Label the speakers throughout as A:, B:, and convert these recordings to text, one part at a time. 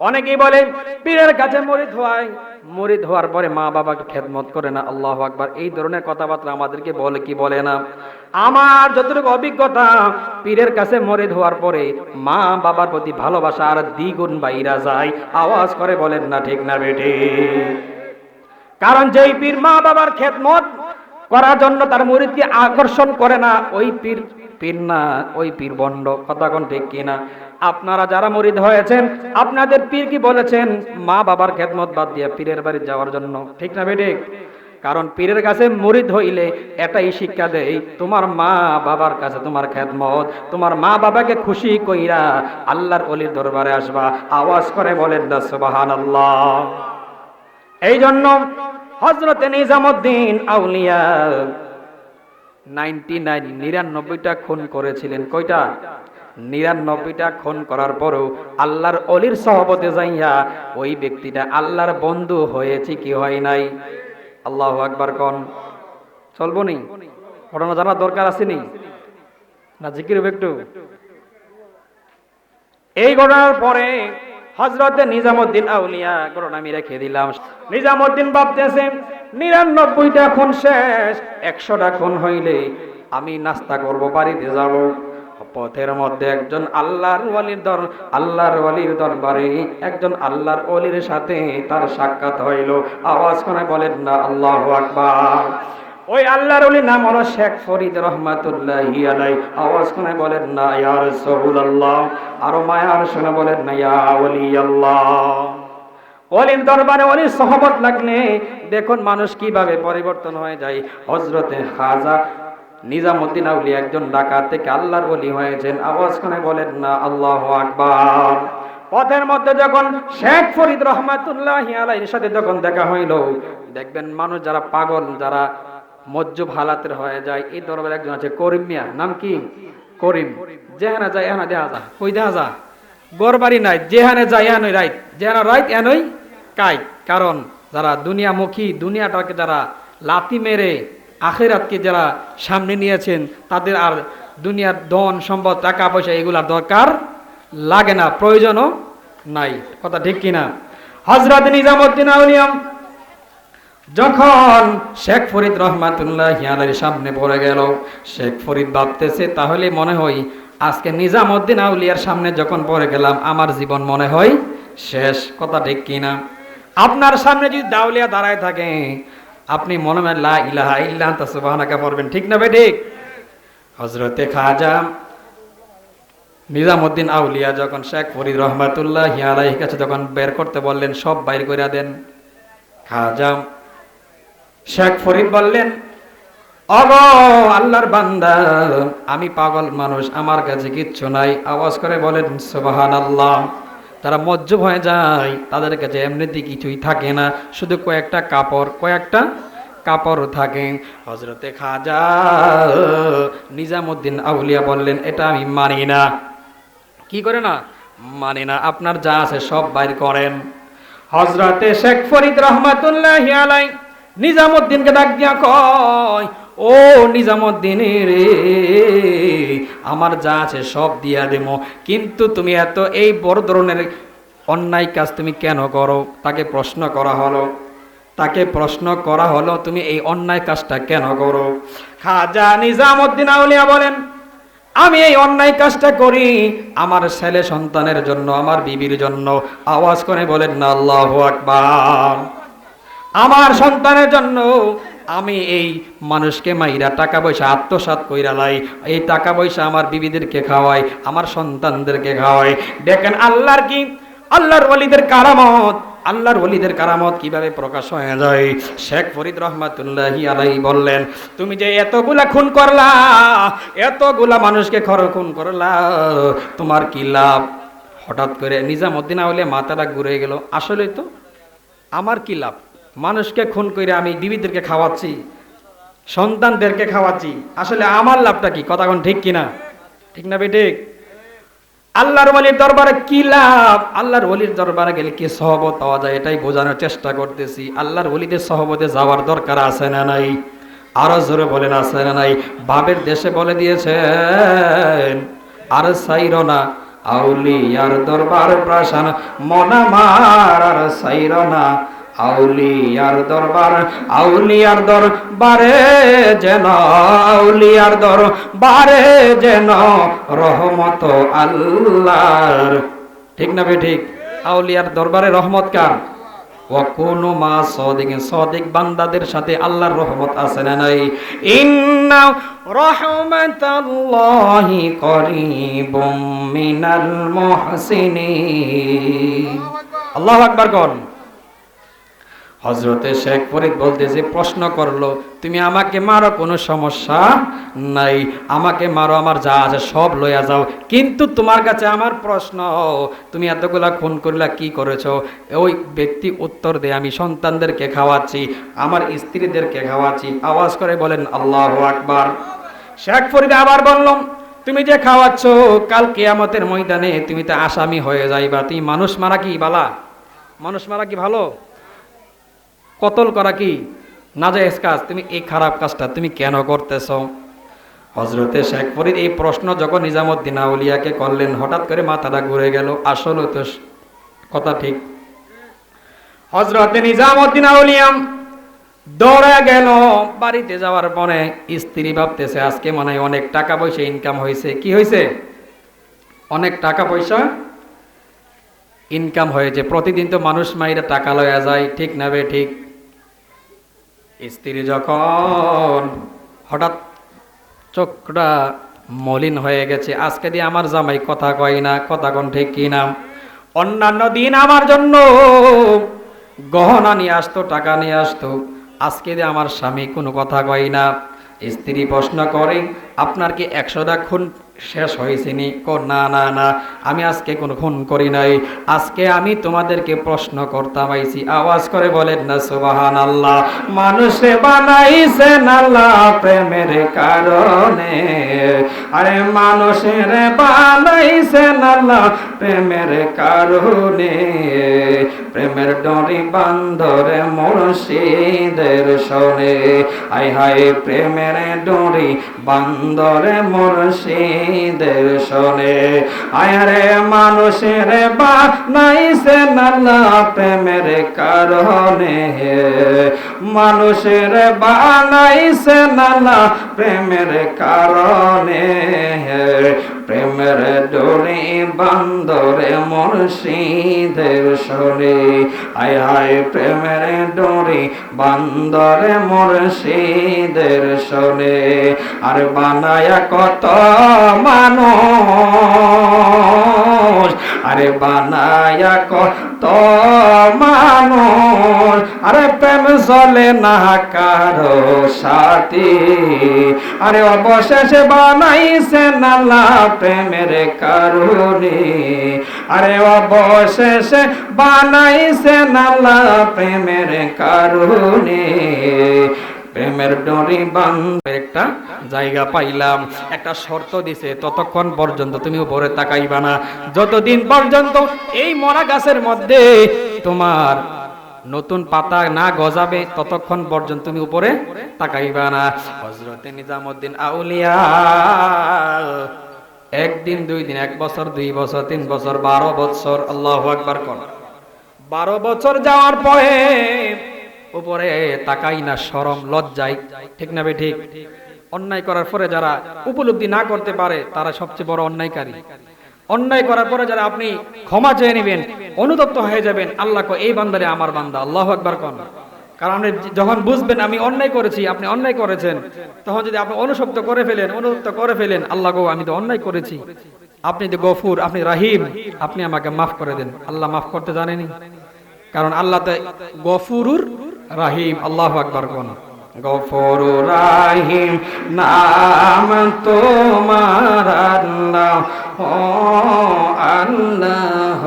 A: অনেকেই বলে, পীরের কাছে মরিদ হওয়ায় মরিদ হওয়ার পরে মা বাবাকে খেদমত করে না, আল্লাহ আকবার। এই ধরনের কথাবার্তা আমাদেরকে বলে কি বলে না? আমার যতটুকু অভিজ্ঞতা, পীরের কাছে মরিদ হওয়ার পরে মা বাবার প্রতি ভালোবাসা আর দ্বিগুণ বাইরা যায়। আওয়াজ করে বলেন, না, ঠিক না, বেটে। কারণ যেই পীর মা বাবার খেদমত করার জন্য তার মুরিদকে আকর্ষণ করে না, ওই পীর পীর না, ওই পীর বন্ড। কথা কোন ঠিক কিনা? আপনারা যারা মরিদ হয়েছেন, আপনাদের পীর কি বলেছেন? মা বাবার খেদমত বাদ দিয়ে পীরের বাড়ি যাওয়ার জন্য। ঠিক না বেঠিক কারণ পীরের কাছে মুরিদ হইলে এটাই শিক্ষা দেয়, তোমার মা বাবার কাছে তোমার খেদমত, তোমার মা বাবাকে খুশি কইরা আল্লাহর অলির দরবারে আসবা। আওয়াজ করে বলেন না, সুবহানাল্লাহ। এই জন্য হজরতে নিজামুদ্দিন আউলিয়া নাইনটি নাইন নিরানব্বইটা খুন করেছিলেন। কয়টা? নিরানব্বইটা খুন করার পরও আল্লাহর অলির সহবতে যাইয়া ওই ব্যক্তিটা আল্লাহর বন্ধু হয়েছে কি হয় নাই? আল্লাহ আকবার কন। চলবো নি? ঘটনা জানার দরকার আছে নি? জিকির একটু। এই ঘটনার পরে হজরতে নিজামুদ্দিন আউলিয়া ঘটনা আমি রেখে দিলাম। নিজামুদ্দিন ভাবতেছে, নিরানব্বইটা খুন শেষ, একশোটা খুন হইলে আমি নাস্তা করব, বাড়িতে যাব। পথের মধ্যে একজন আল্লাহর ওয়ালির দর, আল্লাহর ওয়ালির দরবারে একজন আল্লাহর ওলির সাথে তার সাক্ষাৎ হইল। আওয়াজ করে বলেন, না, আল্লাহ আকবার। ওই আল্লাহর ওলি নাম হলো শেখ ফরিদ রহমাতুল্লাহি আলাই আওয়াজ করে বলেন, না, ইয়া রাসূলুল্লাহ। আরও মায়ার শুনে বলেন, না, ইয়া ওলি আল্লাহ অলির দরবারে অলির সহবত লাগলে দেখুন মানুষ কীভাবে পরিবর্তন হয়ে যায়। হজরতে খাজা নিজামুদ্দিন আউলি একজন ডাকাত থেকে আল্লাহর বলি হয়েছেন। আওয়াজ করে বলেন, না, আল্লাহ আকবার। পথের মধ্যে যখন শেখ ফরিদ রহমাতুল্লাহ আলাইহির সাথে যখন দেখা হইল, দেখবেন মানুষ যারা পাগল, যারা মজ্জুব হালাতের হয়ে যায়, এই দরবারে একজন আছে, করিম মিয়া। নাম কি? করিম। যেহানা যায়, এহানা দেখা যা কই দেখা যা গড়বাড়ি নাই। যেহানে যায়, এহানই রাইট যেহানা রাইট এহানই কাই কারণ যারা দুনিয়ামুখী, দুনিয়াটাকে যারা লাতি মেরে আখেরাতকে যারা সামনে নিয়েছেন, তাদের আর দুনিয়ার ধন, সম্পদ, টাকা, পয়সা এগুলার দরকার লাগে না, প্রয়োজনও নাই। কথা ঠিক কিনা? হজরত নিজামুদ্দিন আউলিয়াম যখন শেখ ফরিদ রহমাতুল্লাহ হিয়ালের সামনে পড়ে গেল, শেখ ফরিদ ভাবতেছে, তাহলে মনে হয় আজকে নিজামুদ্দিন আউলিয়ার সামনে যখন পড়ে গেলাম, আমার জীবন মনে হয় শেষ। কথা ঠিক কিনা? আপনার সামনে যদি দাউলিয়া দাঁড়ায় থাকে আপনি মনে হয় লা ইলাহা ইল্লা আনতা সুবহানাকা পড়বেন, ঠিক না ঠিক হজরতে খাজা নিজামুদ্দিন আউলিয়া যখন শেখ ফরিদ রহমাতুল্লাহ হিয়ালাইহির কাছে যখন বের করতে বললেন, সব বাইর করে দেন। খাজা শেখ ফরিদ বললেন, অগ আল্লাহর বান্দা, আমি পাগল মানুষ, আমার কাছে কিচ্ছু নাই। আওয়াজ করে বলেন সুবাহান আল্লাহ তারা মজ্জব হয়ে যায়। তাদের কাছে এমনিতে কিছুই থাকে না। শুধু কয়েকটা কাপড় কয়েকটা কাপড় থাকে। হজরতে খাজা নিজামুদ্দিন আউলিয়া বললেন, এটা আমি মানি না। কি করে না? মানে না, আপনার যা আছে সব বাইর করেন। হজরতে শেখ ফরিদ রহমাতুল্লাহ নিজামুদ্দিনকে ডাক দিয়া কয় ও নিজামুদ্দিন রে আমার যা আছে সব দিয়া দেবো। কিন্তু তুমি এত এই বড় ধরনের অন্যায় কাজ তুমি কেন করো? তাকে প্রশ্ন করা হলো। তাকে প্রশ্ন করা হলো, তুমি এই অন্যায় কাজটা কেন করো? খাজা নিজামুদ্দিন আউলিয়া বলেন, আমি এই অন্যায় কাজটা করি আমার ছেলে সন্তানের জন্য, আমার বিবির জন্য। আওয়াজ করে বলেন না আল্লাহ আকবার। আমার সন্তানের জন্য আমি এই মানুষকে মাইরা টাকা পয়সা আত্মসাৎ কইরা লাই। এই টাকা পয়সা আমার বিবিদেরকে খাওয়াই, আমার সন্তানদেরকে খাওয়াই। দেখেন আল্লাহর কি? আল্লাহর ওলিদের কারামত। আল্লাহর ওলিদের কারামত কীভাবে প্রকাশ হয়ে যায়? শেখ ফরিদ রহমাতুল্লাহি আলাই বললেন, তুমি যে এতগুলা খুন করলা, এতগুলা মানুষকে খর খুন করলা, তোমার কি লাভ? হঠাৎ করে নিজামুদ্দিন আউলিয়া মাথাটা ঘুরে গেল আসলে তো, আমার কি লাভ? মানুষকে খুন করে আমি বিবিদেরকে খাওয়াচ্ছি, সন্তানদেরকে খাওয়াচ্ছি। আসলে আমার লাভটা কি? কথা কোন ঠিক কিনা? ঠিক না বে ঠিক আল্লাহর ওলির দরবারে কি লাভ? আল্লাহর ওলির দরবারে গেলে কি সহবত পাওয়া যায়? এটাই বোঝানোর চেষ্টা করতেছি। আল্লাহর ওলিদের সহবতে যাওয়ার দরকার আছে না নাই? আরও জোরে বলেন, আছে না নাই? বাবের দেশে বলে দিয়েছেন, আর সাইরো না। আউলিয়ার দরবার প্রাসান, মনামার আর সাইরনা আউলিয়ার দরবার, আউলিয়ার দরবারে যেন, আউলিয়ার দরবারে যেন রহমত আল্লাহর। ঠিক না বে ঠিক? আউলিয়ার দরবারে রহমত কার? ওয়াকুনু মা সাদিক সাদিক বান্দাদের সাথে আল্লাহর রহমত আছে না নাই? ইন্না রাহমাতাল্লাহি করিবুম মিনাল মুহসিনিন। আল্লাহু আকবার কোন। হজরতে শেখ ফরিদ বলতে যে প্রশ্ন করল, তুমি আমাকে মারো, কোনো সমস্যা নাই। আমাকে মারো, আমার যা আছে সব লইয়া যাও। কিন্তু তোমার কাছে আমার প্রশ্ন, তুমি এতগুলা খুন করিলা, কি করেছ? ওই ব্যক্তি উত্তর দেয়, আমি সন্তানদেরকে খাওয়াচ্ছি, আমার স্ত্রীদেরকে খাওয়াচ্ছি। আওয়াজ করে বলেন, আল্লাহ আকবার। শেখ ফরিদ আবার বললাম তুমি যে খাওয়াচ্ছ, কাল কেয়ামতের ময়দানে তুমি তো আসামি হয়ে যাইবা। তুমি মানুষ মারা কি বালা? মানুষ মারা কি ভালো? কতল করা কি? নাজায়েজ কাজ। তুমি এই খারাপ কাজটা তুমি কেন করতেছ? হজরতে শেখ ফরিদ এই প্রশ্ন যখন নিজামুদ্দিন আউলিয়াকে করলেন, হঠাৎ করে মাথাটা ঘুরে গেল। আসলে তো কথা ঠিক। হজরতে নিজামুদ্দিন আউলিয়াম দৌড়ে গেল। বাড়িতে যাওয়ার পরে স্ত্রী ভাবতেছে, আজকে মনে হয় অনেক টাকা পয়সা ইনকাম হয়েছে। কি হয়েছে? অনেক টাকা পয়সা ইনকাম হয়েছে। প্রতিদিন তো মানুষ মাইরা টাকা লয়া যায়। ঠিক না বে, ঠিক? স্ত্রী যখন হঠাৎ চোখটা মলিন হয়ে গেছে, আজকে দিয়ে আমার জামাই কথা কয় না, কথা কোন ঠিক কি না? অন্যান্য দিন আমার জন্য গহনা নিয়ে আসতো, টাকা নিয়ে আসতো, আজকে দিয়ে আমার স্বামী কোনো কথা কয় না। স্ত্রী প্রশ্ন করে, আপনার কি একশোটা খুন শেষ হয়েছে নি? কো, না না না, আমি আজকে কোনো খুন করি নাই। আজকে আমি তোমাদেরকে প্রশ্ন করতাম, আইছি, আওয়াজ করে বলেন না সুবাহান আল্লাহ মানুষে বানাইছেন আল্লাহ প্রেমের কারণে। আরে মানুষের বানাইছেন আল্লাহ প্রেমের কারণে। প্রেমের ডরি বান্ধরে মুর্শিদের শোনে। আই হাই প্রেমের ডরি বান্দরে মুর্শিদের শোনে। আয় রে মানুষের বানাইছে আল্লাহ প্রেমের কারণে। মানুষের বানাইছে আল্লাহ প্রেমের কারণে। প্রেমের ডোরে, বান্দরে, মুর্শিদের সরে। আয় হায় প্রেমের ডোরে, বান্দরে, মুর্শিদের সরে। আর বানায় কত মানুষ আরে বানায়া কত মানুষ। আরে প্রেম চলে না কারও সাথে। আরে অবশেষে বানাইছে নালা প্রেমের কারণে আরে অবশেষে বানাইছে নালা প্রেমের কারণে প্রেমের ডরি বান্ধবের একটা জায়গা পাইলাম। একটা শর্ত দিছে, ততক্ষণ পর্যন্ত তুমি উপরে তাকাইবা না। যতদিন পর্যন্ত এই মরা গাছের মধ্যে তোমার নতুন পাতা না গজাবে, ততক্ষণ পর্যন্ত তুমি উপরে তাকাইবা না। হজরতে নিজামুদ্দিন আউলিয়া, একদিন, দুই দিন, এক বছর, দুই বছর, তিন বছর, বারো বছর, আল্লাহ একবার কর বারো বছর যাওয়ার পরে উপরে তাকাই না, সরম, লজ্জায়। ঠিক না ঠিক? অন্যায় করার পরে যারা উপলব্ধি না করতে পারে, তারা সবচেয়ে বড় অন্যায়কারী। অন্যায় করার পরে যারা আপনি ক্ষমা চেয়ে নেবেন, অনুতপ্ত হয়ে যাবেন, আল্লাহ এই বান্দারে আমার বান্দা, আল্লাহ একবার কন। কারণ আপনি যখন বুঝবেন, আমি অন্যায় করেছি, আপনি অন্যায় করেছেন, তখন যদি আপনি অনুশব্দ করে ফেলেন, অনুতপ্ত করে ফেলেন, আল্লাহ গো, আমি তো অন্যায় করেছি। আপনি তো গফুর, আপনি রাহিম, আপনি আমাকে মাফ করে দেন। আল্লাহ মাফ করতে জানেনি? কারণ আল্লাহ তো গফুরুর রাহিম, আল্লাহ আকবার কোন। গফর রাহিম, নাম তোমার আল্লাহ, ও আল্লাহ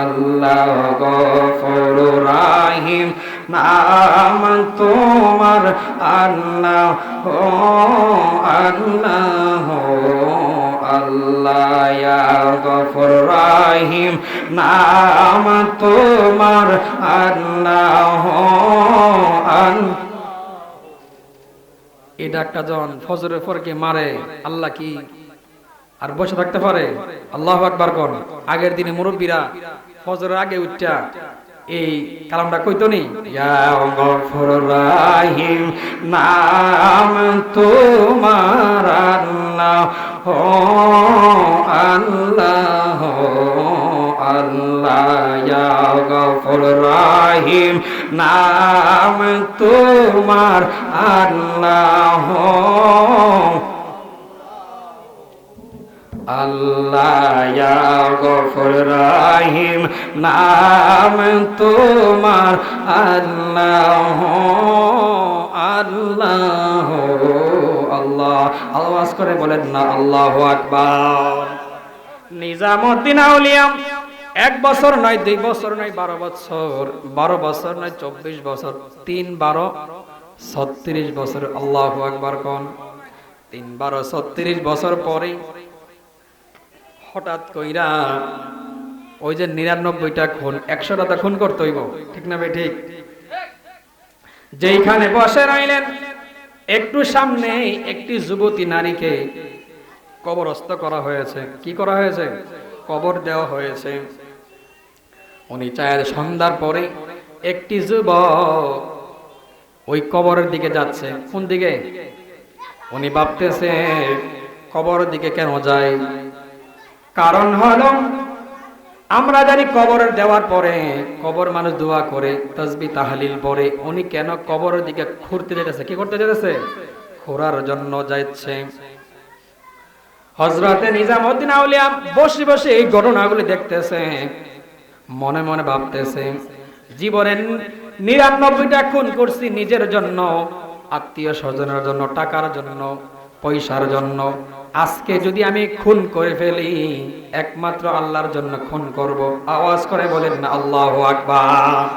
A: আল্লাহ। গফর রাহিম, নাম তোমার আল্লাহ, ও আল্লাহ আল্লাহ। গফর রাহিম, নাম তোমার আল্লাহ এই ডাকটা যখন ফজরের পরকে মারে, আল্লাহ কি আর বসে থাকতে পারে? আল্লাহ আকবার কোন, আগের দিনে মুরব্বীরা ফজরের আগে উঠটা, এই কালামটা কইতো নি? রাহিম, নাম তোমার আল্লাহ আল্লাহ। আল্লাহ, ইয়া গফুর রাহিম। নাম তোমার আল্লাহ। আল্লাহ গফর রাহিম। নাম তোমার আল্লাহ। আল্লাহ আল্লাহ। আওয়াজ করে বলেন না, আল্লাহ আকবার। নিজামুদ্দিন আউলিয়া এক বছর নয়, দুই বছর নয়, বারো বছর বারো বছর নয়, চব্বিশ বছর, তিন বারো, ছত্রিশ বছর। আল্লাহ আকবার কন? তিন বারো, ছত্রিশ বছর পরে হঠাৎ কইরা ওই যে নিরানব্বইটা খুন, একশোটা তো খুন করতে হইব, ঠিক না ভাই, ঠিক? যেইখানে বসে রইলেন, একটু সামনে একটি যুবতী নারীকে কবরস্থ করা হয়েছে। কি করা হয়েছে? কবর দেওয়া হয়েছে। উনি চায়ের সন্ধ্যার পরে একটি যুবক ওই কবরের দিকে যাচ্ছে। কোন দিকে? উনি ভাবতেছে কবরের দিকে কেন যায় কারণ হলো, আমরা জানি কবরের দেওয়ার পরে কবর মানুষ দোয়া করে, তসবি, তাহালিল পরে। উনি কেন কবরের দিকে ঘুরতে যেতেছে? কি করতে যেতেছে? ঘোরার জন্য যাচ্ছে। হজরতে নিজামুদ্দিন আউলিয়া বসে বসে এই ঘটনাগুলি দেখতেছে। মনে মনে ভাবতেছে, জীবনের নিরানব্বইটা খুন করছি নিজের জন্য, আত্মীয় স্বজনের জন্য, টাকার জন্য, পয়সার জন্য। আজকে যদি আমি খুন করে ফেলি, একমাত্র আল্লাহর জন্য খুন করব। আওয়াজ করে বলেন না, আল্লাহ আকবার।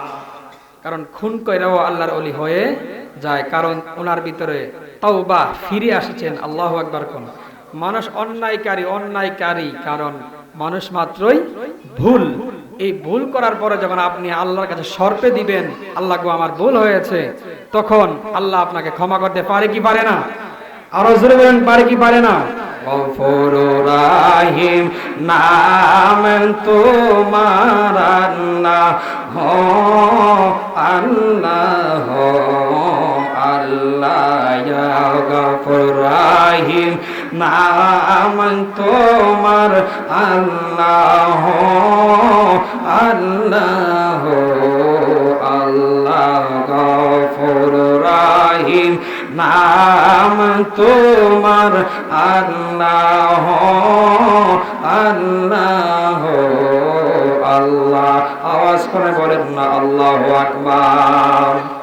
A: কারণ খুন কইরাও আল্লাহর অলি হয়ে যায়। কারণ ওনার ভিতরে তাও বা ফিরে আসছেন। আল্লাহ আকবার কোন? মানুষ অন্যায়কারী অন্যায়কারী। কারণ মানুষ মাত্রই ভুল এই ভুল করার পরে যখন আপনি আল্লাহর কাছে সর্পে দিবেন, আল্লাহ গো, আমার ভুল হয়েছে, তখন আল্লাহ আপনাকে ক্ষমা করতে পারে কি পারে না? আরও জোরে বলেন, পারে কি পারে না? রাহিম, নাম তোমার আল্লাহ, হো আল্লাহ আল্লাহ গফুর নাম তোমার আল্লাহ আল্লাহ আল্লাহ গফুর রাহিম। নাম তোমার আল্লাহ আল্লাহ আল্লাহ। আওয়াজ করে বলেন না, আল্লাহ আকবার।